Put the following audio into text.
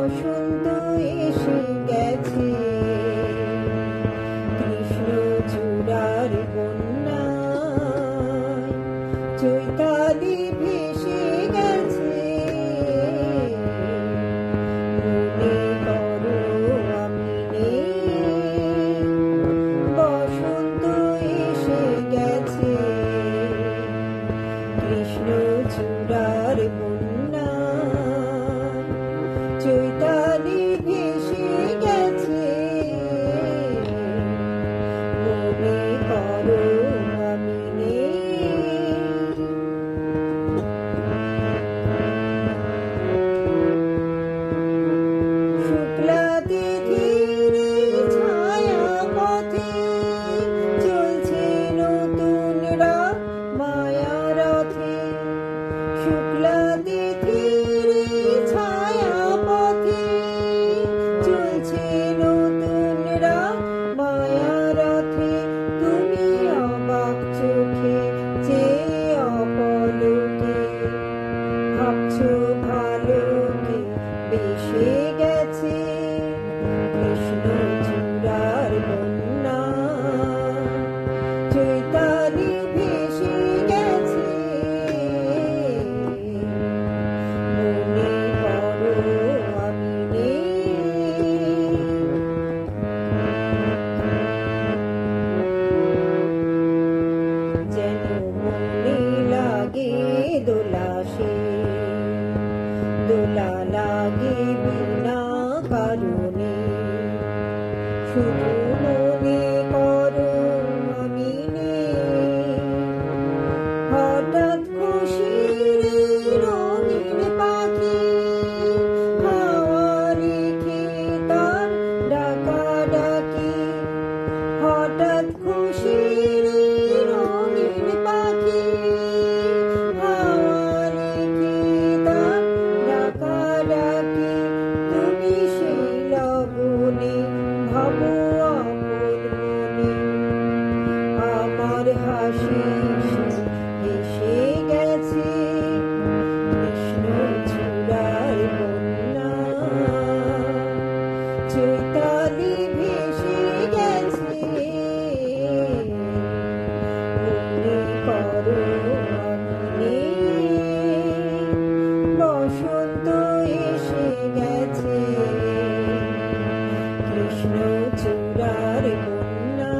বসন্ত এসে গেছে। কৃষ্ণ চূড়ার বন্যা চৈতালি ভেসে গেছে। মনে করো আমি নেই। বসন্ত এসে গেছে। কৃষ্ণ চূড়ার বন্যা চৈতালি ভেসে গেছে। মনে food. Thank you. কৃষ্ণ চূড়ারি কন্যা